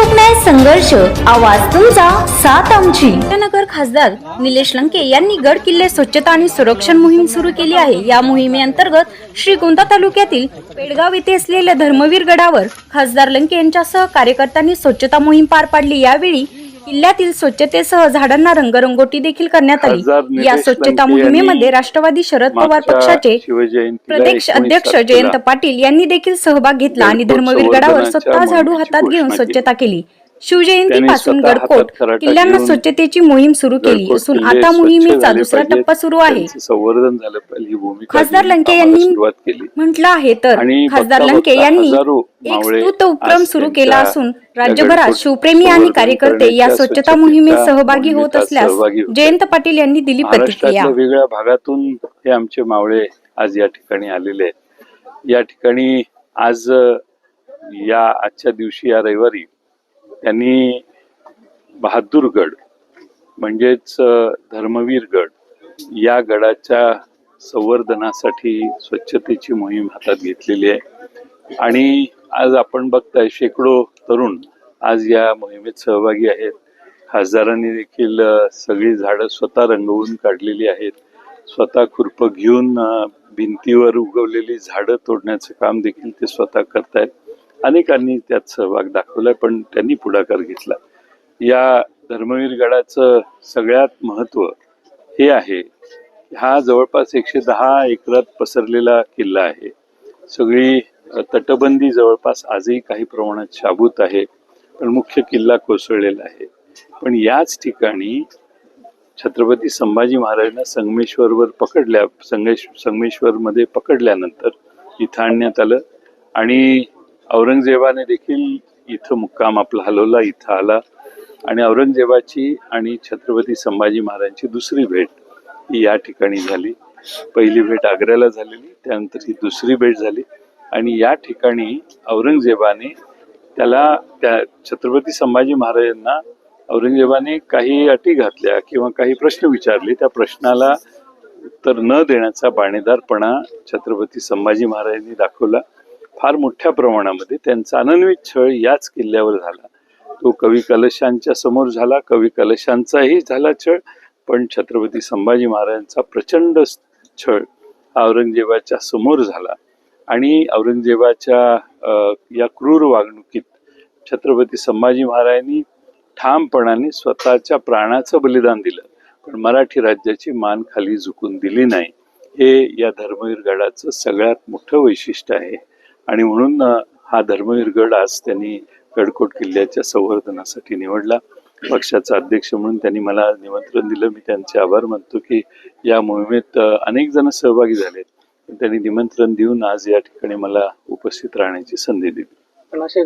रोखण्यास संघर्ष आवाज तुमचा साथ आमची. नगर खासदार निलेश लंके यांनी गड किल्ले स्वच्छता आणि संरक्षण मोहीम सुरू केली आहे. या मोहिमेअंतर्गत श्रीगोंदा तालुक्यातील पेडगाव येथे असलेल्या धर्मवीर गडावर खासदार लंके यांच्यासह कार्यकर्त्यांनी स्वच्छता मोहीम पार पाडली. यावेळी किल्ल्यातील स्वच्छतेसह झाडांना रंगरंगोटी देखील करण्यात आली या स्वच्छता मोहिमेमध्ये राष्ट्रवादी शरद पवार पक्षाचे प्रदेश 19 अध्यक्ष जयंत पाटील यांनी देखील सहभाग घेतला आणि धर्मवीर गडावर स्वतः झाडू हातात घेऊन. स्वच्छता केली शिवजयंती पासून गडकोट किल्ल्यांना स्वच्छतेची मोहीम सुरू केली असून आता मोहिमेचा दुसरा टप्पा सुरू आहे. संवर्धन झालं पाहिजे भूमिका खासदार लंके यांनी सुरुवात केली. म्हटलं आहे तर खासदार लंके यांनी एक स्तुत उपक्रम सुरू केला असून राज्यभरात शिवप्रेमी आणि कार्यकर्ते या स्वच्छता मोहिमेत सहभागी होत असल्यास जयंत पाटील यांनी दिली प्रतिक्रिया. वेगळ्या भागातून हे आमचे मावळे आज या ठिकाणी आलेले आहेत. या ठिकाणी आज या आजच्या दिवशी या रविवारी त्यांनी बहादूरगड म्हणजेच धर्मवीर गड या गडाच्या संवर्धनासाठी स्वच्छतेची मोहीम हातात घेतलेली आहे. आणि आज आपण बघताय शेकडो तरुण आज या मोहिमेत सहभागी आहेत. खासदारांनी देखील सगळी झाडं स्वतः रंगवून काढलेली आहेत. स्वतः खुरपं घेऊन भिंतीवर उगवलेली झाडं तोडण्याचं काम देखील ते स्वतः करतायत. अनेकांनी त्यात सहभाग दाखवलाय पण त्यांनी पुढाकार घेतला. या धर्मवीर गडाचं सगळ्यात महत्त्व हे आहे हा जवळपास एकशे दहा एकरात पसरलेला किल्ला आहे. सगळी तटबंदी जवळपास आजही काही प्रमाणात शाबूत आहे पण मुख्य किल्ला कोसळलेला आहे. पण याच ठिकाणी छत्रपती संभाजी महाराजांना संगमेश्वरवर पकडल्या संगेश संगमेश्वरमध्ये पकडल्यानंतर इथं आणण्यात आलं आणि औरंगजेबाने देखील इथं मुक्काम आपला हलवला इथं आला. आणि औरंगजेबाची आणि छत्रपती संभाजी महाराजांची दुसरी भेट ही या ठिकाणी झाली. पहिली भेट आग्र्याला झालेली त्यानंतर ही दुसरी भेट झाली. आणि या ठिकाणी औरंगजेबाने त्याला त्या छत्रपती संभाजी महाराजांना औरंगजेबाने काही अटी घातल्या किंवा काही प्रश्न विचारले. त्या प्रश्नाला उत्तर न देण्याचा बाणेदारपणा छत्रपती संभाजी महाराजांनी दाखवला. फार मोठ्या प्रमाणामध्ये त्यांचा अनन्वित छळ याच किल्ल्यावर झाला. तो कवी कलशांच्या समोर झाला कवी कलशांचाही झाला छळ पण छत्रपती संभाजी महाराजांचा प्रचंड छळ हा औरंगजेबाच्या समोर झाला. आणि औरंगजेबाच्या या क्रूर वागणुकीत छत्रपती संभाजी महाराजांनी ठामपणाने स्वतःच्या प्राणाचं बलिदान दिलं पण मराठी राज्याची मान खाली झुकून दिली नाही. हे या धर्मवीर गडाचं सगळ्यात मोठं वैशिष्ट्य आहे. आणि म्हणून हा धर्मवीर गड आज त्यांनी गडकोट किल्ल्याच्या संवर्धनासाठी निवडला. पक्षाचा अध्यक्ष म्हणून त्यांनी मला निमंत्रण दिलं. मी त्यांचे आभार मानतो की या मोहिमेत अनेक जण सहभागी झाले. त्यांनी निमंत्रण देऊन आज या ठिकाणी मला उपस्थित राहण्याची संधी दिली. पण असे